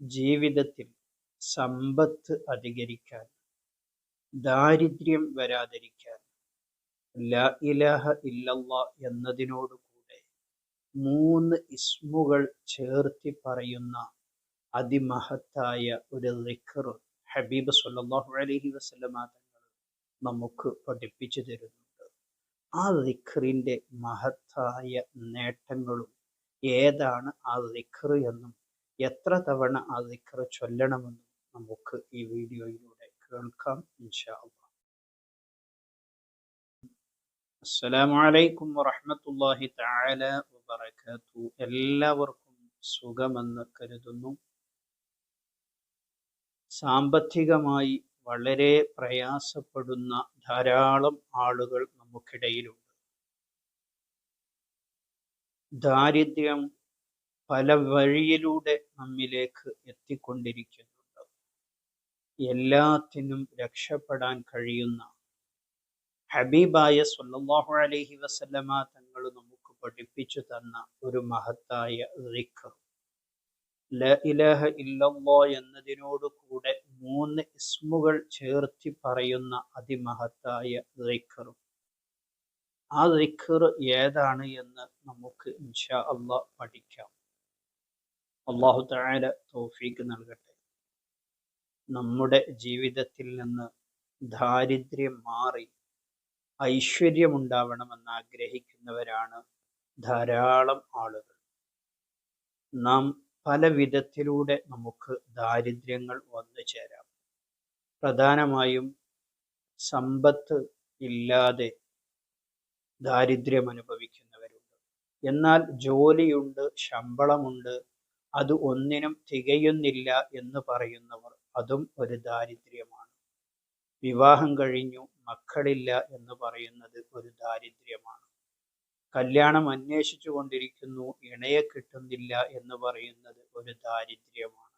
ജീവിതത്തിൽ സമ്പത്ത് അധികരിക്കാൻ ദാരിദ്ര്യം വരാതിരിക്കാൻ ലാ ഇലാഹ ഇല്ലല്ല എന്നതിനോട് കൂടെ മൂന്ന് ഇസ്മുകൾ ചേർത്തി പറയുന്ന അതിമഹത്തായ ഒരു ദിക്ർ ഹബീബ് സല്ലല്ലാഹു അലഹി വസല്ലമ തങ്ങൾ നമുക്ക് പഠിപ്പിച്ചു തരുന്നുണ്ട്. ആ ദിക്റിന്റെ മഹത്തായ നേട്ടങ്ങളും ഏതാണ് ആ ദിക്ർ എന്നും എത്ര തവണ ആ ദിക്ർ ചൊല്ലണമെന്ന് നമുക്ക് ഈ വീഡിയോയിലൂടെ കേൾക്കാം ഇൻഷാ വറഹമത്തല്ലാഹി അസ്സലാമു അലൈക്കും വറഹ്മത്തുള്ളാഹി തആല വബറകാതു എല്ലാവർക്കും സുഖമെന്ന് കരുതുന്നു. സാമ്പത്തികമായി വളരെ പ്രയാസപ്പെടുന്ന ധാരാളം ആളുകൾ നമുക്കിടയിലുണ്ട്. ദാരിദ്ര്യം പല വഴിയിലൂടെ നമ്മിലേക്ക് എത്തിക്കൊണ്ടിരിക്കുന്നുണ്ട് എല്ലാത്തിനും രക്ഷപ്പെടാൻ കഴിയുന്ന ഹബീബായ സല്ലല്ലാഹു അലൈഹി വസല്ലമ തങ്ങൾ നമുക്ക് പഠിപ്പിച്ചു തന്ന ഒരു മഹത്തായ ദിക്ർ. ല ഇലാഹ ഇല്ലല്ലാ എന്നതിനോട് കൂടെ മൂന്ന് ഇസ്മുകൾ ചേർത്തി പറയുന്ന അതിമഹത്തായ റിഖറും ആ റിഖർ ഏതാണ് എന്ന് നമുക്ക് ഇൻഷാ അള്ളാഹ് പഠിക്കാം. അള്ളാഹു താര തോഫീക്ക് നൽകട്ടെ. നമ്മുടെ ജീവിതത്തിൽ നിന്ന് ദാരിദ്ര്യം മാറി ഐശ്വര്യമുണ്ടാവണമെന്ന് ആഗ്രഹിക്കുന്നവരാണ് ധാരാളം ആളുകൾ. നാം പല വിധത്തിലൂടെ നമുക്ക് ദാരിദ്ര്യങ്ങൾ വന്നു ചേരാം. പ്രധാനമായും സമ്പത്ത് ഇല്ലാതെ ദാരിദ്ര്യം അനുഭവിക്കുന്നവരുണ്ട്. എന്നാൽ ജോലിയുണ്ട് ശമ്പളമുണ്ട് അത് ഒന്നിനും തികയുന്നില്ല എന്ന് പറയുന്നവർ അതും ഒരു ദാരിദ്ര്യമാണ്. വിവാഹം കഴിഞ്ഞു മക്കളില്ല എന്ന് പറയുന്നത് ഒരു ദാരിദ്ര്യമാണ്. കല്യാണം അന്വേഷിച്ചു കൊണ്ടിരിക്കുന്നു ഇണയെ കിട്ടുന്നില്ല എന്ന് പറയുന്നത് ഒരു ദാരിദ്ര്യമാണ്.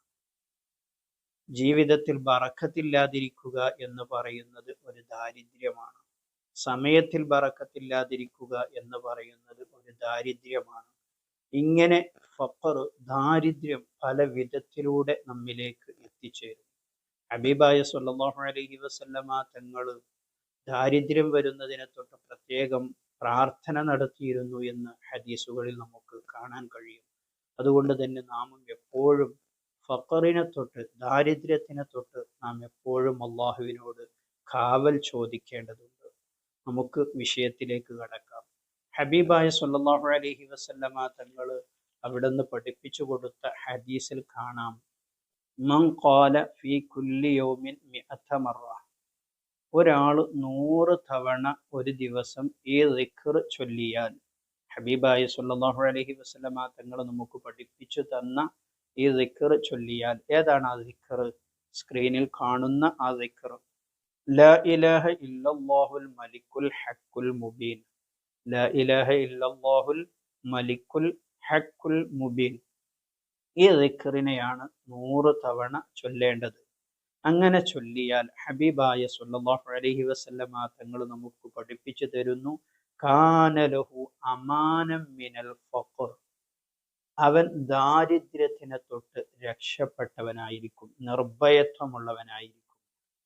ജീവിതത്തിൽ ബറക്കത്തില്ലാതിരിക്കുക എന്ന് പറയുന്നത് ഒരു ദാരിദ്ര്യമാണ്. സമയത്തിൽ ബറക്കത്തില്ലാതിരിക്കുക എന്ന് പറയുന്നത് ഒരു ദാരിദ്ര്യമാണ്. ഇങ്ങനെ ഫക്കർ ദാരിദ്ര്യം പല വിധത്തിലൂടെ നമ്മിലേക്ക് എത്തിച്ചേരും. ഹബീബായ സല്ലല്ലാഹു അലൈഹി വസല്ലമ തങ്ങൾ ദാരിദ്ര്യം വരുന്നതിനെ തൊട്ട് പ്രത്യേകം പ്രാർത്ഥന നടത്തിയിരുന്നു എന്ന് ഹദീസുകളിൽ നമുക്ക് കാണാൻ കഴിയും. അതുകൊണ്ട് തന്നെ നാമും എപ്പോഴും ഫക്കറിനെ തൊട്ട് ദാരിദ്ര്യത്തിനെ തൊട്ട് നാം എപ്പോഴും അള്ളാഹുവിനോട് കാവൽ ചോദിക്കേണ്ടതുണ്ട്. നമുക്ക് വിഷയത്തിലേക്ക് കടക്കാം. ഹബീബായ സല്ലല്ലാഹു അലഹി വസല്ലമ തങ്ങൾ അവിടുന്ന് പഠിപ്പിച്ചു കൊടുത്ത ഹദീസിൽ കാണാം. മൻ ഫി ഫീ കുല്ലി യൗമിൻ മിഅത മറ. ഒരാൾ നൂറ് തവണ ഒരു ദിവസം ഈ റിഖർ ചൊല്ലിയാൽ ഹബീബായ സല്ലല്ലാഹു അലഹി വസല്ലമ തങ്ങൾ നമുക്ക് പഠിപ്പിച്ചു തന്ന ഈ റിഖർ ചൊല്ലിയാൽ ഏതാണ് ആ റിഖർ സ്ക്രീനിൽ കാണുന്ന ആ റിഖർ ലാ ഇലാഹ ഇല്ലല്ലാഹുൽ മലിക്കുൽ ഹക്കുൽ മുബീൻ. ലാ ഇലാഹ മുബീൻ. ഈ നൂറ് തവണ ചൊല്ലേണ്ടത്. അങ്ങനെ ചൊല്ലിയാൽ ഹബീബായ സല്ലല്ലാഹു അലൈഹി വസല്ലമ തങ്ങൾ നമുക്ക് പഠിപ്പിച്ചു തരുന്നു. കാനലഹു അമാനം മിനൽ ഫഖർ. അവൻ ദാരിദ്ര്യത്തിനെ തൊട്ട് രക്ഷപ്പെട്ടവനായിരിക്കും നിർഭയത്വമുള്ളവനായിരിക്കും.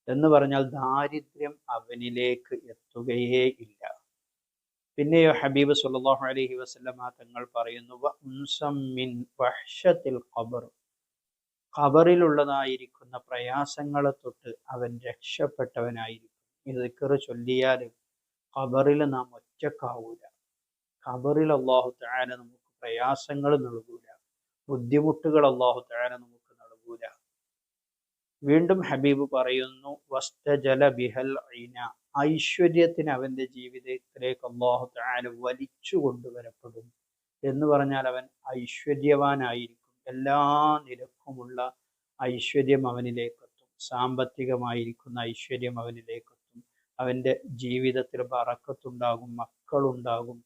എന്ന് പറഞ്ഞാൽ ദാരിദ്ര്യം അവനിലേക്ക് എത്തുകയേ ഇല്ല. പിന്നെയോ ഹബീബ് സുല്ലാഹു അലഹി വസ്ലമ തങ്ങൾ പറയുന്നു ഖബർ. ഖബറിലുള്ളതായിരിക്കുന്ന പ്രയാസങ്ങളെ തൊട്ട് അവൻ രക്ഷപ്പെട്ടവനായിരിക്കും. ഇത് ദിക്ർ ചൊല്ലിയാൽ ഖബറിൽ നാം ഒറ്റക്കാവൂല. ഖബറിൽ അള്ളാഹു തആല നമുക്ക് പ്രയാസങ്ങൾ നൽകൂല. ബുദ്ധിമുട്ടുകൾ അള്ളാഹു തആല നമുക്ക് നൽകൂല. വീണ്ടും ഹബീബ് പറയുന്നു വസ്തജല ബിഹൽ ഐന. ഐശ്വര്യത്തിന് അവന്റെ ജീവിതത്തിലേക്ക് അള്ളാഹു തആല വലിച്ചു കൊണ്ടുവരപ്പെടും. എന്ന് പറഞ്ഞാൽ അവൻ ഐശ്വര്യവാനായിരിക്കും. എല്ലാ നിരക്കുമുള്ള ഐശ്വര്യം അവനിലേക്കെത്തും. സാമ്പത്തികമായിരിക്കുന്ന ഐശ്വര്യം അവനിലേക്കെത്തും. അവന്റെ ജീവിതത്തിൽ ബറക്കത്തുണ്ടാകും മക്കളുണ്ടാകും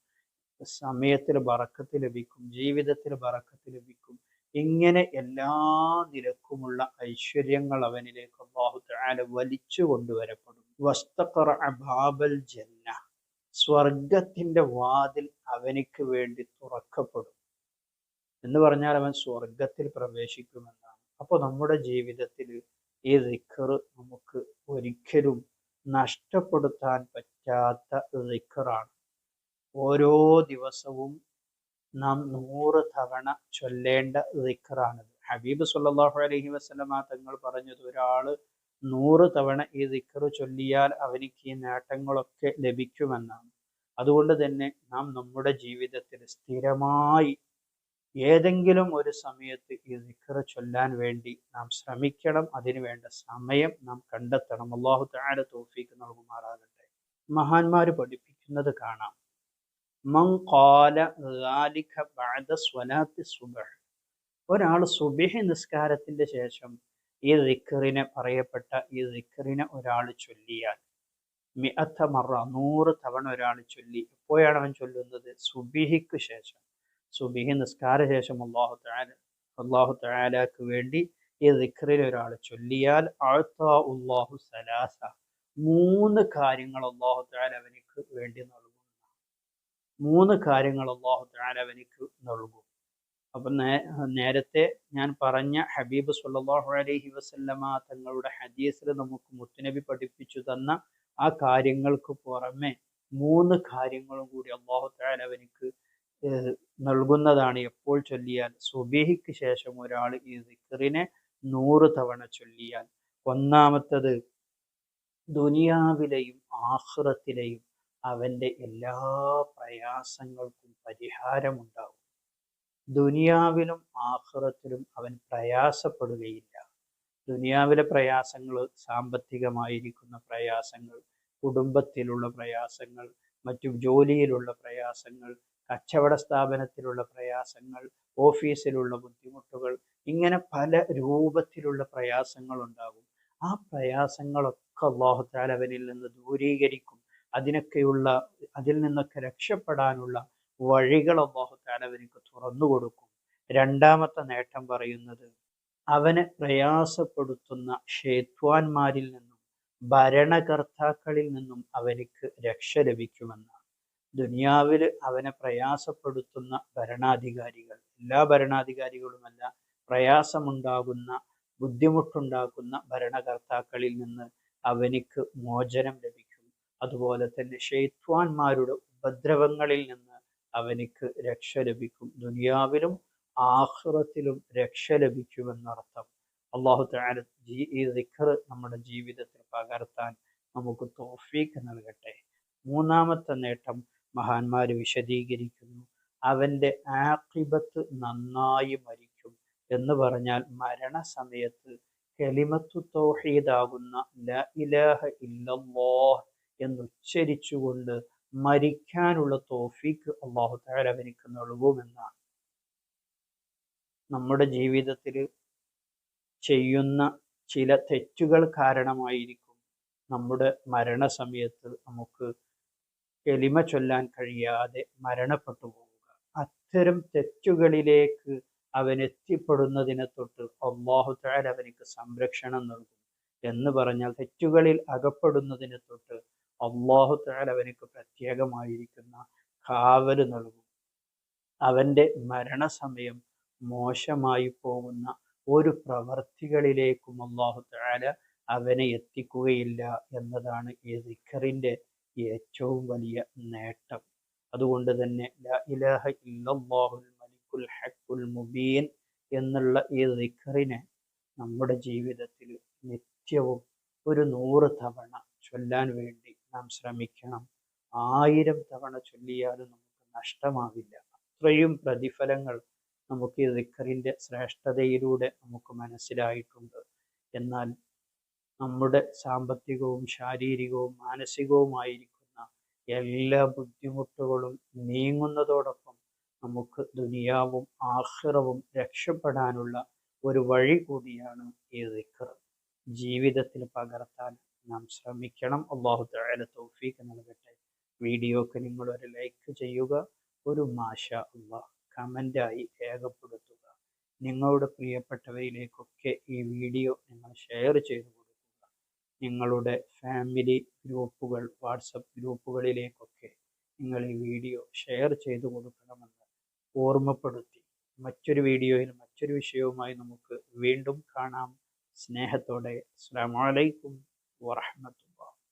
സമയത്തിൽ ബറക്കത്ത് ലഭിക്കും ജീവിതത്തിൽ ബറക്കത്ത് ലഭിക്കും. ഇങ്ങനെ എല്ലാ നിരക്കുമുള്ള ഐശ്വര്യങ്ങൾ അവനിലേക്ക് അള്ളാഹു തആല വലിച്ചു കൊണ്ടുവരപ്പെടും. ബാബൽ ജന്ന. സ്വർഗത്തിന്റെ വാതിൽ അവനിക്ക് വേണ്ടി തുറക്കപ്പെടും. എന്ന് പറഞ്ഞാൽ അവൻ സ്വർഗത്തിൽ പ്രവേശിക്കുമെന്നാണ്. അപ്പോൾ നമ്മുടെ ജീവിതത്തിൽ ഈ ദിക്കർ നമുക്ക് ഒരിക്കലും നഷ്ടപ്പെടുത്താൻ പറ്റാത്ത ദിക്കറാണ് ഓരോ ദിവസവും നാം നൂറ് തവണ ചൊല്ലേണ്ട ദിക്കറാണിത് ഹബീബ് സുല്ലാഹു അലൈഹി വസല്ലമ തങ്ങൾ പറഞ്ഞത് ഒരാൾ നൂറ് തവണ ഈ ദിക്കറ് ചൊല്ലിയാൽ അവനിക്ക് ഈ നേട്ടങ്ങളൊക്കെ ലഭിക്കുമെന്നാണ്. അതുകൊണ്ട് തന്നെ നാം നമ്മുടെ ജീവിതത്തിൽ സ്ഥിരമായി ഏതെങ്കിലും ഒരു സമയത്ത് ഈ ദിക്കറ് ചൊല്ലാൻ വേണ്ടി നാം ശ്രമിക്കണം. അതിനുവേണ്ട സമയം നാം കണ്ടെത്തണം. അള്ളാഹു താര തോഫിക്ക് നൽകുമാറാകട്ടെ. മഹാന്മാർ പഠിപ്പിക്കുന്നത് കാണാം. ഒരാൾ സുബിഹി നിസ്കാരത്തിന്റെ ശേഷം ഈ ദിക്കറിനെ പറയപ്പെട്ട ഈ ദിക്കറിനെ ഒരാൾ ചൊല്ലിയാൽ മിഅത്ത മറ നൂറ് തവണ ഒരാൾ ചൊല്ലി. എപ്പോഴാണ് അവൻ ചൊല്ലുന്നത്? സുബിഹിക്ക് ശേഷം. സുബിഹി നിസ്കാര ശേഷം അള്ളാഹു താല അള്ളാഹു താലാക്ക് വേണ്ടി ഈ ദിക്കറിൽ ഒരാൾ ചൊല്ലിയാൽ അള്ളാഹു സലാസ. മൂന്ന് കാര്യങ്ങൾ അള്ളാഹു താല അവനിക്ക് വേണ്ടി നൽകും മൂന്ന് കാര്യങ്ങൾ അള്ളാഹു താല അവനിക്ക് നൽകും. അപ്പം നേരത്തെ ഞാൻ പറഞ്ഞ ഹബീബ് സല്ലാഹു അലൈഹി വസല്ലമ തങ്ങളുടെ ഹദീസിൽ നമുക്ക് മുത്തുനബി പഠിപ്പിച്ചു തന്ന ആ കാര്യങ്ങൾക്ക് പുറമെ മൂന്ന് കാര്യങ്ങളും കൂടി അള്ളാഹു താല അവനിക്ക് നൽകുന്നതാണ്. എപ്പോൾ ചൊല്ലിയാൽ സുബേഹിക്ക് ശേഷം ഒരാൾ ഈ ദിക്കറിനെ നൂറ് തവണ ചൊല്ലിയാൽ. ഒന്നാമത്തത് ദുനിയാവിലെയും ആഹ്റത്തിലെയും അവന്റെ എല്ലാ പ്രയാസങ്ങൾക്കും പരിഹാരമുണ്ടാവും. ദുനിയാവിലും ആഹ്റത്തിലും അവൻ പ്രയാസപ്പെടുകയില്ല. ദുനിയാവിലെ പ്രയാസങ്ങൾ സാമ്പത്തികമായിരിക്കുന്ന പ്രയാസങ്ങൾ കുടുംബത്തിലുള്ള പ്രയാസങ്ങൾ മറ്റു ജോലിയിലുള്ള പ്രയാസങ്ങൾ കച്ചവട സ്ഥാപനത്തിലുള്ള പ്രയാസങ്ങൾ ഓഫീസിലുള്ള ബുദ്ധിമുട്ടുകൾ ഇങ്ങനെ പല രൂപത്തിലുള്ള പ്രയാസങ്ങൾ ഉണ്ടാകും ആ പ്രയാസങ്ങളൊക്കെ അള്ളാഹുത്താൽ അവനിൽ നിന്ന് ദൂരീകരിക്കും. അതിനൊക്കെയുള്ള അതിൽ നിന്നൊക്കെ രക്ഷപ്പെടാനുള്ള വഴികൾ അള്ളാഹുത്താല അവനിക്ക് തുറന്നു കൊടുക്കും. രണ്ടാമത്തെ നേട്ടം പറയുന്നത് അവനെ പ്രയാസപ്പെടുത്തുന്ന ഷേത്വാന്മാരിൽ നിന്നും ഭരണകർത്താക്കളിൽ നിന്നും അവനിക്ക് രക്ഷ ലഭിക്കുമെന്നാണ്. ദുനിയാവിൽ അവനെ പ്രയാസപ്പെടുത്തുന്ന ഭരണാധികാരികൾ എല്ലാ ഭരണാധികാരികളുമല്ല പ്രയാസമുണ്ടാകുന്ന ബുദ്ധിമുട്ടുണ്ടാക്കുന്ന ഭരണകർത്താക്കളിൽ നിന്ന് അവനിക്ക് മോചനം ലഭിക്കും. അതുപോലെ തന്നെ ഷെയ്ത്വാന്മാരുടെ ഉപദ്രവങ്ങളിൽ നിന്ന് അവനിക്ക് രക്ഷ ലഭിക്കും. ദുനിയാവിലും ആഹ്റത്തിലും രക്ഷ ലഭിക്കുമെന്നർത്ഥം. അള്ളാഹു താര ഈ ദിഖർ നമ്മുടെ ജീവിതത്തിൽ പകർത്താൻ നമുക്ക് തോഫീക്ക് നൽകട്ടെ. മൂന്നാമത്തെ നേട്ടം മഹാന്മാർ വിശദീകരിക്കുന്നു. അവന്റെ ആക്കിബത്ത് നന്നായി മരിക്കും എന്ന് പറഞ്ഞാൽ മരണസമയത്ത് കെലിമത്തു തോഹീദാകുന്ന ല ഇലാഹ ഇല്ലല്ലാഹ് എന്നുച്ചരിച്ചുകൊണ്ട് മരിക്കാനുള്ള തോഫിക്ക് അള്ളാഹു താല അവനിക്ക് നൽകുമെന്നാണ്. നമ്മുടെ ജീവിതത്തിൽ ചെയ്യുന്ന ചില തെറ്റുകൾ കാരണമായിരിക്കും നമ്മുടെ മരണസമയത്ത് നമുക്ക് എലിമ ചൊല്ലാൻ കഴിയാതെ മരണപ്പെട്ടു പോവുക. അത്തരം തെറ്റുകളിലേക്ക് അവൻ എത്തിപ്പെടുന്നതിനെ തൊട്ട് അള്ളാഹു താൽ അവനിക്ക് സംരക്ഷണം നൽകും എന്ന് പറഞ്ഞാൽ തെറ്റുകളിൽ അകപ്പെടുന്നതിനെ തൊട്ട് അള്ളാഹു അവനിക്ക് പ്രത്യേകമായിരിക്കുന്ന കാവൽ നൽകും. അവന്റെ മരണസമയം മോശമായി പോകുന്ന ഒരു പ്രവർത്തികളിലേക്കും അള്ളാഹു താല അവനെ എത്തിക്കുകയില്ല എന്നതാണ് ഈ ദിഖറിന്റെ ഏറ്റവും വലിയ നേട്ടം. അതുകൊണ്ട് തന്നെ ഇലാഹ മലിക്കുൽ ഹക്കുൽ മുബീൻ എന്നുള്ള ഈ ദിഖറിനെ നമ്മുടെ ജീവിതത്തിൽ നിത്യവും ഒരു നൂറ് തവണ ചൊല്ലാൻ വേണ്ടി നാം ശ്രമിക്കണം. ആയിരം തവണ ചൊല്ലിയാലും നമുക്ക് നഷ്ടമാവില്ല. അത്രയും പ്രതിഫലങ്ങൾ നമുക്ക് ഈ ദിക്കറിന്റെ ശ്രേഷ്ഠതയിലൂടെ നമുക്ക് മനസ്സിലായിട്ടുണ്ട്. എന്നാൽ നമ്മുടെ സാമ്പത്തികവും ശാരീരികവും മാനസികവുമായിരിക്കുന്ന എല്ലാ ബുദ്ധിമുട്ടുകളും നീങ്ങുന്നതോടൊപ്പം നമുക്ക് ദുനിയാവും ആഹ്റവും രക്ഷപ്പെടാനുള്ള ഒരു വഴി കൂടിയാണ് ഈ ദിക്കർ ജീവിതത്തിൽ പകർത്താൻ നാം ശ്രമിക്കണം. അള്ളാഹു തആല തൗഫീഖ് നൽകട്ടെ. വീഡിയോക്ക് നിങ്ങൾ ഒരു ലൈക്ക് ചെയ്യുക. ഒരു മാഷ അള്ളാഹ് കമന്റായി രേഖപ്പെടുത്തുക. നിങ്ങളുടെ പ്രിയപ്പെട്ടവരിലേക്കൊക്കെ ഈ വീഡിയോ നിങ്ങൾ ഷെയർ ചെയ്തു കൊടുക്കുക. നിങ്ങളുടെ ഫാമിലി ഗ്രൂപ്പുകൾ വാട്സപ്പ് ഗ്രൂപ്പുകളിലേക്കൊക്കെ നിങ്ങൾ ഈ വീഡിയോ ഷെയർ ചെയ്തു കൊടുക്കണമെന്ന് ഓർമ്മപ്പെടുത്തി. മറ്റൊരു വീഡിയോയിൽ മറ്റൊരു വിഷയവുമായി നമുക്ക് വീണ്ടും കാണാം. സ്നേഹത്തോടെ. അസ്സാം വലൈക്കും ورحمة